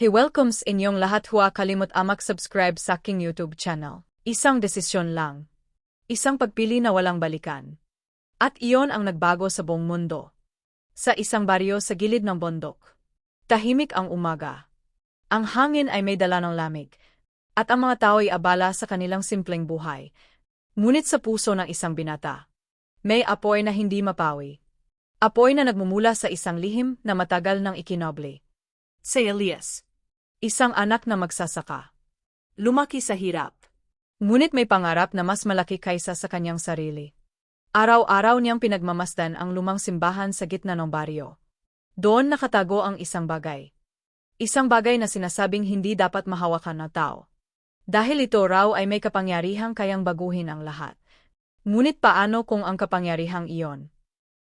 He welcomes inyong lahat huwa kalimot amak subscribe sa aking YouTube channel. Isang desisyon lang. Isang pagpili na walang balikan. At iyon ang nagbago sa buong mundo. Sa isang baryo sa gilid ng bundok. Tahimik ang umaga. Ang hangin ay may dala ng lamig. At ang mga tao ay abala sa kanilang simpleng buhay. Ngunit sa puso ng isang binata. May apoy na hindi mapawi. Apoy na nagmumula sa isang lihim na matagal ng ikinoble. Si Elias. Isang anak na magsasaka. Lumaki sa hirap. Ngunit may pangarap na mas malaki kaysa sa kanyang sarili. Araw-araw niyang pinagmamasdan ang lumang simbahan sa gitna ng baryo. Doon nakatago ang isang bagay. Isang bagay na sinasabing hindi dapat mahawakan ng tao. Dahil ito raw ay may kapangyarihang kayang baguhin ang lahat. Ngunit paano kung ang kapangyarihang iyon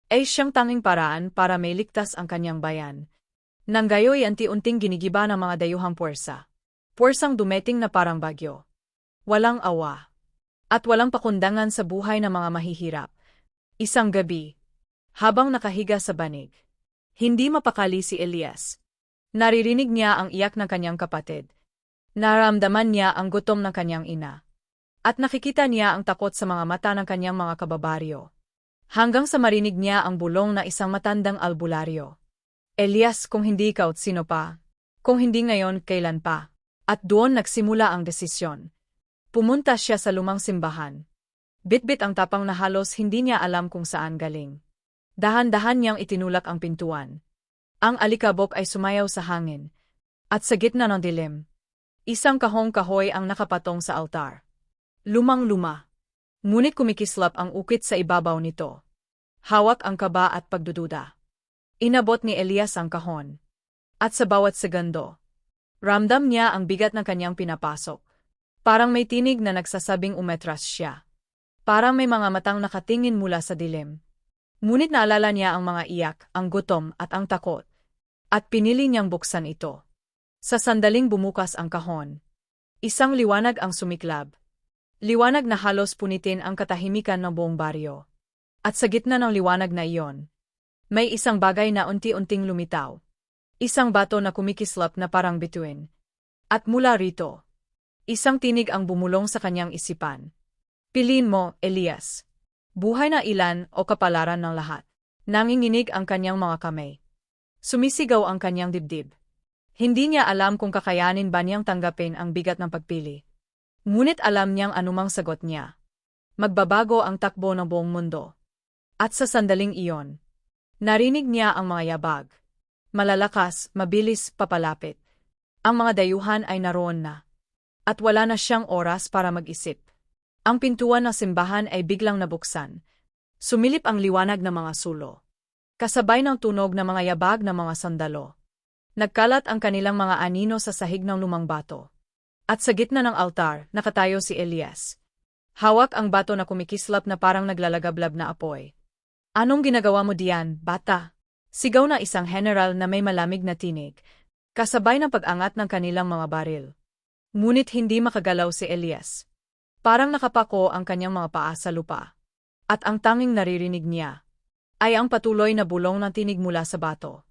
ay siyang tanging paraan para may ligtas ang kanyang bayan, nang gayoy anti-unting ginigiba ng mga dayuhang puwersa. Puwersang dumeting na parang bagyo. Walang awa. At walang pakundangan sa buhay ng mga mahihirap. Isang gabi. Habang nakahiga sa banig. Hindi mapakali si Elias. Naririnig niya ang iyak ng kanyang kapatid. Naramdaman niya ang gutom ng kanyang ina. At nakikita niya ang takot sa mga mata ng kanyang mga kababaryo. Hanggang sa marinig niya ang bulong na isang matandang albularyo. Elias kung hindi ikaw sino pa? Kung hindi ngayon, kailan pa? At doon nagsimula ang desisyon. Pumunta siya sa lumang simbahan. Bitbit ang tapang na halos hindi niya alam kung saan galing. Dahan-dahan niyang itinulak ang pintuan. Ang alikabok ay sumayaw sa hangin. At sa gitna ng dilim, isang kahong kahoy ang nakapatong sa altar. Lumang-luma. Ngunit kumikislap ang ukit sa ibabaw nito. Hawak ang kaba at pagdududa. Inabot ni Elias ang kahon. At sa bawat segundo, ramdam niya ang bigat ng kanyang pinapasok. Parang may tinig na nagsasabing umetras siya. Parang may mga matang nakatingin mula sa dilim. Ngunit naalala niya ang mga iyak, ang gutom at ang takot. At pinili niyang buksan ito. Sa sandaling bumukas ang kahon. Isang liwanag ang sumiklab. Liwanag na halos punitin ang katahimikan ng buong baryo. At sa gitna ng liwanag na iyon, may isang bagay na unti-unting lumitaw. Isang bato na kumikislap na parang bituin. At mula rito, isang tinig ang bumulong sa kanyang isipan. Piliin mo, Elias. Buhay na ilan o kapalaran ng lahat. Nanginginig ang kanyang mga kamay. Sumisigaw ang kanyang dibdib. Hindi niya alam kung kakayanin ba niyang tanggapin ang bigat ng pagpili. Ngunit alam niyang anumang sagot niya. Magbabago ang takbo ng buong mundo. At sa sandaling iyon, Narinig niya ang mga yabag. Malalakas, mabilis, papalapit. Ang mga dayuhan ay naroon na. At wala na siyang oras para mag-isip. Ang pintuan ng simbahan ay biglang nabuksan. Sumilip ang liwanag ng mga sulo. Kasabay ng tunog ng mga yabag ng mga sandalo. Nagkalat ang kanilang mga anino sa sahig ng lumang bato. At sa gitna ng altar, nakatayo si Elias. Hawak ang bato na kumikislap na parang naglalagablab na apoy. Anong ginagawa mo diyan, bata? Sigaw na isang general na may malamig na tinig, kasabay ng pag-angat ng kanilang mga baril. Ngunit hindi makagalaw si Elias. Parang nakapako ang kanyang mga paa sa lupa. At ang tanging naririnig niya ay ang patuloy na bulong ng tinig mula sa bato.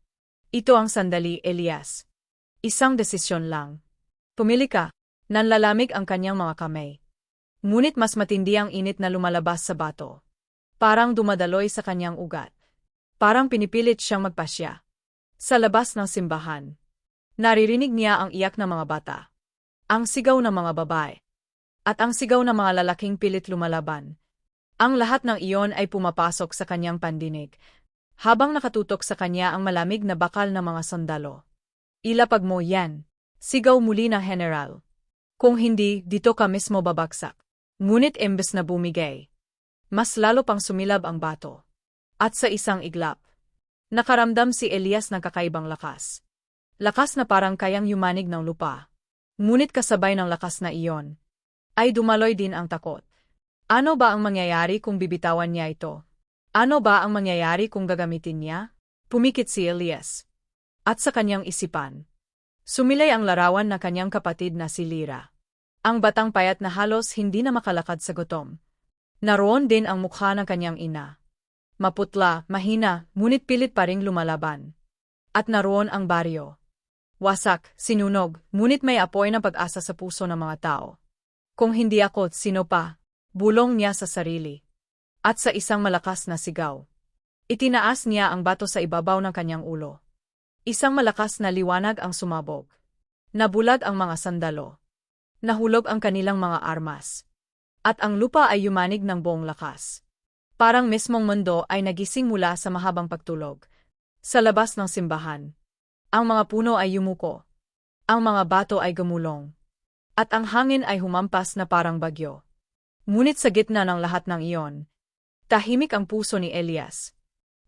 Ito ang sandali, Elias. Isang desisyon lang. Pumili ka, nanlalamig ang kanyang mga kamay. Ngunit mas matindi ang init na lumalabas sa bato. Parang dumadaloy sa kanyang ugat. Parang pinipilit siyang magpasya. Sa labas ng simbahan. Naririnig niya ang iyak ng mga bata. Ang sigaw ng mga babae. At ang sigaw ng mga lalaking pilit lumalaban. Ang lahat ng iyon ay pumapasok sa kanyang pandinig, habang nakatutok sa kanya ang malamig na bakal ng mga sandalo. Ilapag mo yan. Sigaw muli ng general. Kung hindi, dito ka mismo babaksak. Ngunit imbes na bumigay, mas lalo pang sumilab ang bato. At sa isang iglap, nakaramdam si Elias ng kakaibang lakas. Lakas na parang kayang yumanig ng lupa. Ngunit kasabay ng lakas na iyon, ay dumaloy din ang takot. Ano ba ang mangyayari kung bibitawan niya ito? Ano ba ang mangyayari kung gagamitin niya? Pumikit si Elias. At sa kanyang isipan, sumilay ang larawan na kanyang kapatid na si Lira. Ang batang payat na halos hindi na makalakad sa gutom. Naroon din ang mukha ng kanyang ina. Maputla, mahina, ngunit pilit pa ring lumalaban. At naroon ang baryo. wasak, sinunog, ngunit may apoy ng pag-asa sa puso ng mga tao. Kung hindi ako, sino pa? Bulong niya sa sarili. At sa isang malakas na sigaw. Itinaas niya ang bato sa ibabaw ng kanyang ulo. Isang malakas na liwanag ang sumabog. Nabulag ang mga sandalo. Nahulog ang kanilang mga armas. At ang lupa ay yumanig ng buong lakas. Parang mismong mundo ay nagising mula sa mahabang pagtulog. Sa labas ng simbahan. Ang mga puno ay yumuko. Ang mga bato ay gumulong. At ang hangin ay humampas na parang bagyo. Ngunit sa gitna ng lahat ng iyon, tahimik ang puso ni Elias.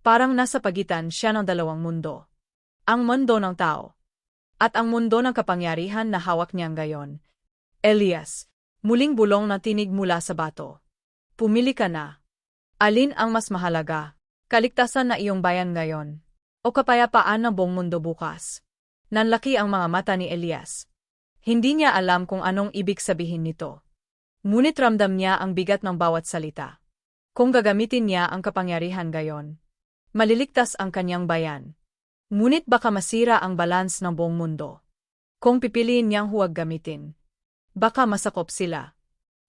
Parang nasa pagitan siya ng dalawang mundo. Ang mundo ng tao. At ang mundo ng kapangyarihan na hawak niyang gayon. Elias, muling bulong na tinig mula sa bato. Pumili ka na. Alin ang mas mahalaga? Kaligtasan na iyong bayan ngayon. O kapayapaan ng buong mundo bukas. Nanlaki ang mga mata ni Elias. Hindi niya alam kung anong ibig sabihin nito. Ngunit ramdam niya ang bigat ng bawat salita. Kung gagamitin niya ang kapangyarihan gayon, maliligtas ang kanyang bayan. Ngunit baka masira ang balance ng buong mundo. Kung pipiliin niyang huwag gamitin, baka masakop sila.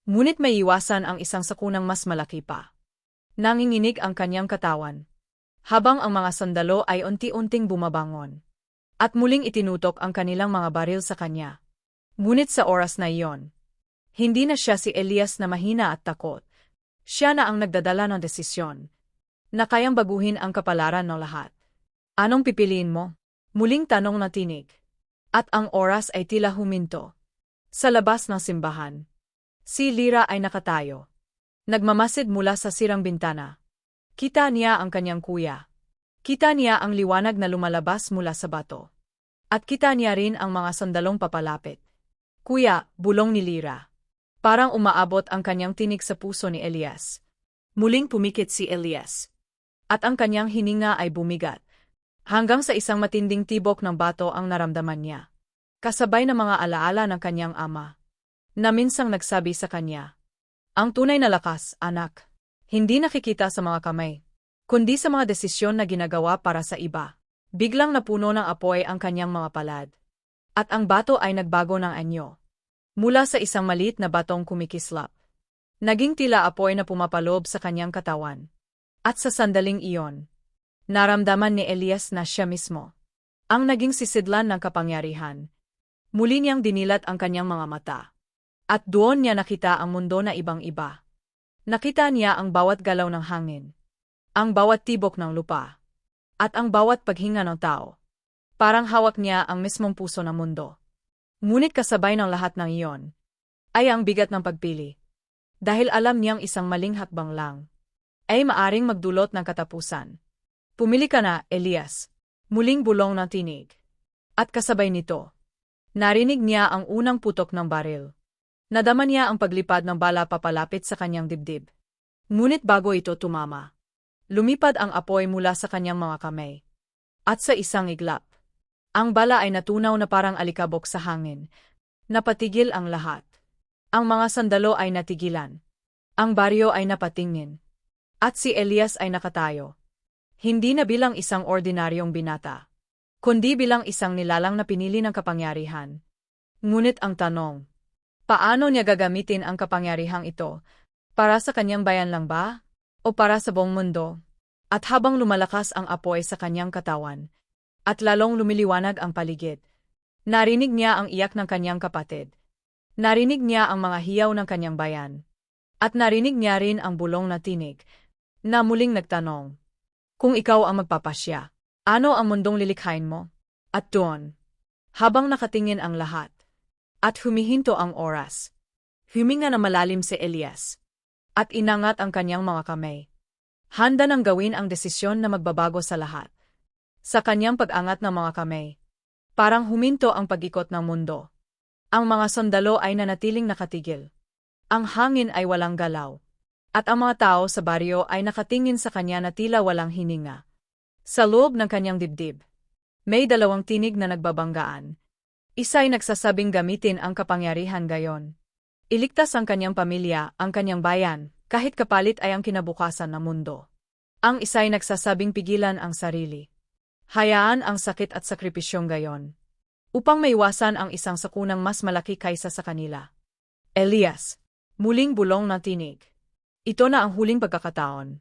Ngunit may iwasan ang isang sakunang mas malaki pa. Nanginginig ang kanyang katawan. Habang ang mga sandalo ay unti-unting bumabangon. At muling itinutok ang kanilang mga baril sa kanya. Ngunit sa oras na iyon, hindi na siya si Elias na mahina at takot. Siya na ang nagdadala ng desisyon. Na kayang baguhin ang kapalaran ng lahat. Anong pipiliin mo? Muling tanong na tinig. At ang oras ay tila huminto. Sa labas ng simbahan. Si Lira ay nakatayo. Nagmamasid mula sa sirang bintana. Kita niya ang kanyang kuya. Kita niya ang liwanag na lumalabas mula sa bato. At kita niya rin ang mga sandalong papalapit. Kuya, bulong ni Lira. Parang umaabot ang kanyang tinig sa puso ni Elias. Muling pumikit si Elias. At ang kanyang hininga ay bumigat. Hanggang sa isang matinding tibok ng bato ang naramdaman niya. Kasabay ng mga alaala ng kanyang ama. Na minsang nagsabi sa kanya, ang tunay na lakas, anak, hindi nakikita sa mga kamay, kundi sa mga desisyon na ginagawa para sa iba. Biglang napuno ng apoy ang kanyang mga palad. At ang bato ay nagbago ng anyo. Mula sa isang maliit na batong kumikislap. Naging tila apoy na pumapalob sa kanyang katawan. At sa sandaling iyon, naramdaman ni Elias na siya mismo. Ang naging sisidlan ng kapangyarihan. Muli niyang dinilat ang kanyang mga mata. At doon niya nakita ang mundo na ibang-iba. Nakita niya ang bawat galaw ng hangin, ang bawat tibok ng lupa, at ang bawat paghinga ng tao. Parang hawak niya ang mismong puso ng mundo. Ngunit kasabay ng lahat ng iyon, ay ang bigat ng pagpili. Dahil alam niyang isang maling hakbang lang, ay maaring magdulot ng katapusan. Pumili ka na, Elias. Muling bulong ng tinig. At kasabay nito, narinig niya ang unang putok ng baril. Nadama niya ang paglipad ng bala papalapit sa kanyang dibdib. Ngunit bago ito tumama, lumipad ang apoy mula sa kanyang mga kamay. At sa isang iglap, ang bala ay natunaw na parang alikabok sa hangin. Napatigil ang lahat. Ang mga sandalo ay natigilan. Ang baryo ay napatingin. At si Elias ay nakatayo. Hindi na bilang isang ordinaryong binata, kundi bilang isang nilalang na pinili ng kapangyarihan. Ngunit ang tanong, Paano niya gagamitin ang kapangyarihang ito? Para sa kanyang bayan lang ba? O para sa buong mundo? At habang lumalakas ang apoy sa kanyang katawan, at lalong lumiliwanag ang paligid, narinig niya ang iyak ng kanyang kapatid. Narinig niya ang mga hiyaw ng kanyang bayan. At narinig niya rin ang bulong na tinig, na muling nagtanong, Kung ikaw ang magpapasya, ano ang mundong lilikhain mo? At doon, habang nakatingin ang lahat, at humihinto ang oras. Huminga na malalim si Elias. At inangat ang kanyang mga kamay. Handa nang gawin ang desisyon na magbabago sa lahat. Sa kanyang pag-angat ng mga kamay. Parang huminto ang pag-ikot ng mundo. Ang mga sundalo ay nanatiling nakatigil. Ang hangin ay walang galaw. At ang mga tao sa baryo ay nakatingin sa kanya na tila walang hininga. Sa loob ng kanyang dibdib, may dalawang tinig na nagbabanggaan, Isa'y nagsasabing gamitin ang kapangyarihan gayon. Iligtas ang kanyang pamilya, ang kanyang bayan, kahit kapalit ay ang kinabukasan ng mundo. Ang isa'y nagsasabing pigilan ang sarili. Hayaan ang sakit at sakripisyong gayon. upang maiwasan ang isang sakunang mas malaki kaysa sa kanila. Elias, muling bulong na tinig. Ito na ang huling pagkakataon.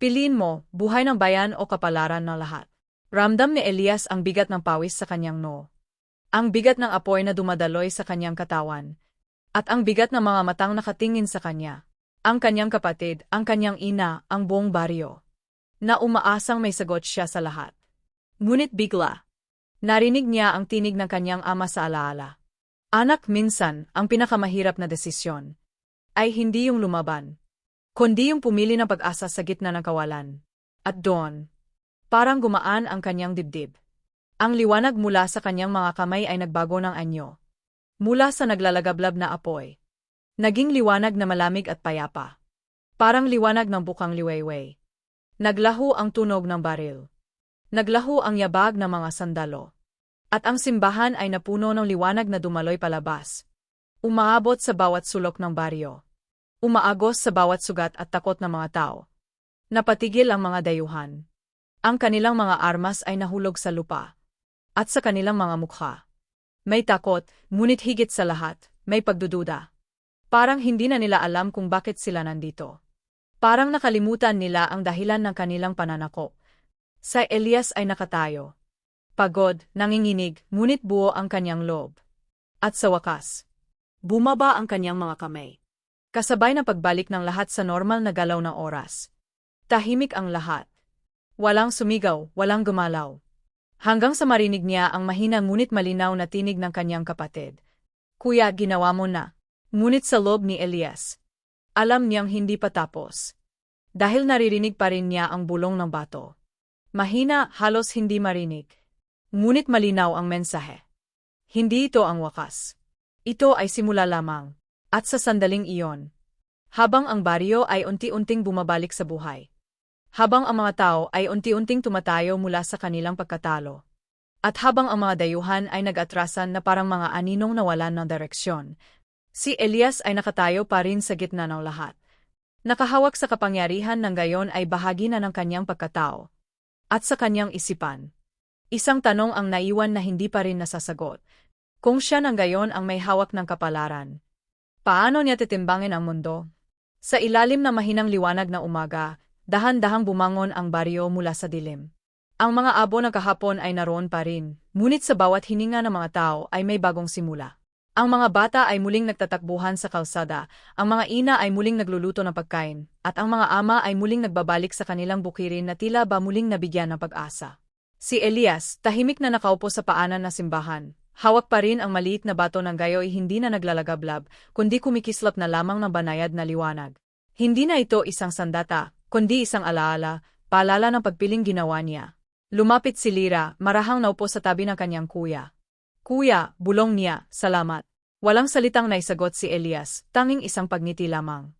Piliin mo, buhay ng bayan o kapalaran ng lahat. Ramdam ni Elias ang bigat ng pawis sa kanyang no. Ang bigat ng apoy na dumadaloy sa kanyang katawan. At ang bigat ng mga matang nakatingin sa kanya. Ang kanyang kapatid, ang kanyang ina, ang buong baryo. Na umaasang may sagot siya sa lahat. Ngunit bigla, narinig niya ang tinig ng kanyang ama sa alaala. Anak minsan, ang pinakamahirap na desisyon ay hindi yung lumaban, kundi yung pumili ng pag-asa sa gitna ng kawalan. At doon, parang gumaan ang kanyang dibdib. Ang liwanag mula sa kanyang mga kamay ay nagbago ng anyo. Mula sa naglalagablab na apoy. Naging liwanag na malamig at payapa. Parang liwanag ng bukang liwayway. Naglaho ang tunog ng baril. Naglaho ang yabag ng mga sandalo. At ang simbahan ay napuno ng liwanag na dumaloy palabas. Umaabot sa bawat sulok ng baryo. Umaagos sa bawat sugat at takot ng mga tao. Napatigil ang mga dayuhan. Ang kanilang mga armas ay nahulog sa lupa at sa kanilang mga mukha. May takot, ngunit higit sa lahat, may pagdududa. Parang hindi na nila alam kung bakit sila nandito. Parang nakalimutan nila ang dahilan ng kanilang pananako. Sa Elias ay nakatayo. Pagod, nanginginig, ngunit buo ang kanyang loob. At sa wakas, bumaba ang kanyang mga kamay. Kasabay na pagbalik ng lahat sa normal na galaw ng oras. Tahimik ang lahat. Walang sumigaw, walang gumalaw. Hanggang sa marinig niya ang mahina ngunit malinaw na tinig ng kanyang kapatid. Kuya, ginawa mo na. Ngunit sa loob ni Elias. Alam niyang hindi pa tapos. Dahil naririnig pa rin niya ang bulong ng bato. Mahina, halos hindi marinig. Ngunit malinaw ang mensahe. Hindi ito ang wakas. Ito ay simula lamang. At sa sandaling iyon, habang ang baryo ay unti-unting bumabalik sa buhay, habang ang mga tao ay unti-unting tumatayo mula sa kanilang pagkatalo. At habang ang mga dayuhan ay nag-atrasan na parang mga aninong nawalan ng direksyon, si Elias ay nakatayo pa rin sa gitna ng lahat. Nakahawak sa kapangyarihan ng gayon ay bahagi na ng kanyang pagkatao. At sa kanyang isipan. Isang tanong ang naiwan na hindi pa rin nasasagot. Kung siya ng gayon ang may hawak ng kapalaran, paano niya titimbangin ang mundo? Sa ilalim ng mahinang liwanag na umaga, dahan-dahang bumangon ang baryo mula sa dilim. Ang mga abo ng kahapon ay naroon pa rin, ngunit sa bawat hininga ng mga tao ay may bagong simula. Ang mga bata ay muling nagtatakbuhan sa kalsada, ang mga ina ay muling nagluluto ng pagkain, at ang mga ama ay muling nagbabalik sa kanilang bukirin na tila ba muling nabigyan ng pag-asa. Si Elias, tahimik na nakaupo sa paanan na simbahan, hawak pa rin ang maliit na bato ng gayo'y hindi na naglalagablab, kundi kumikislap na lamang ng banayad na liwanag. Hindi na ito isang sandata, kundi isang alaala, paalala ng pagpiling ginawa niya. Lumapit si Lira, marahang naupo sa tabi ng kanyang kuya. Kuya, bulong niya, salamat. Walang salitang naisagot si Elias, tanging isang pagngiti lamang.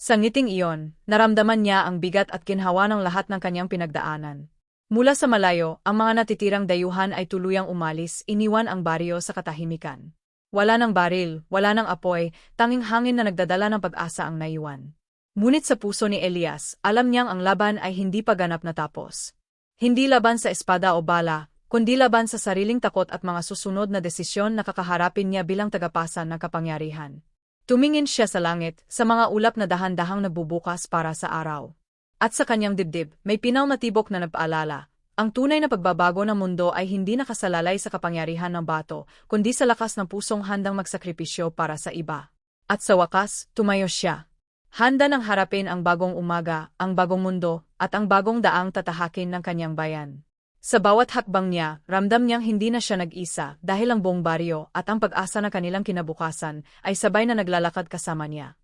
Sa ngiting iyon, naramdaman niya ang bigat at kinhawa ng lahat ng kanyang pinagdaanan. Mula sa malayo, ang mga natitirang dayuhan ay tuluyang umalis, iniwan ang baryo sa katahimikan. Wala ng baril, wala ng apoy, tanging hangin na nagdadala ng pag-asa ang naiwan. Ngunit sa puso ni Elias, alam niyang ang laban ay hindi pa ganap natapos. Hindi laban sa espada o bala, kundi laban sa sariling takot at mga susunod na desisyon na kakaharapin niya bilang tagapasan ng kapangyarihan. Tumingin siya sa langit, sa mga ulap na dahan-dahang nagbubukas para sa araw. At sa kanyang dibdib, may pinaw na tibok na nagpaalala, ang tunay na pagbabago ng mundo ay hindi nakasalalay sa kapangyarihan ng bato, kundi sa lakas ng pusong handang magsakripisyo para sa iba. At sa wakas, tumayo siya, Handa nang harapin ang bagong umaga, ang bagong mundo, at ang bagong daang tatahakin ng kanyang bayan. Sa bawat hakbang niya, ramdam niyang hindi na siya nag-isa dahil ang buong baryo at ang pag-asa na kanilang kinabukasan ay sabay na naglalakad kasama niya.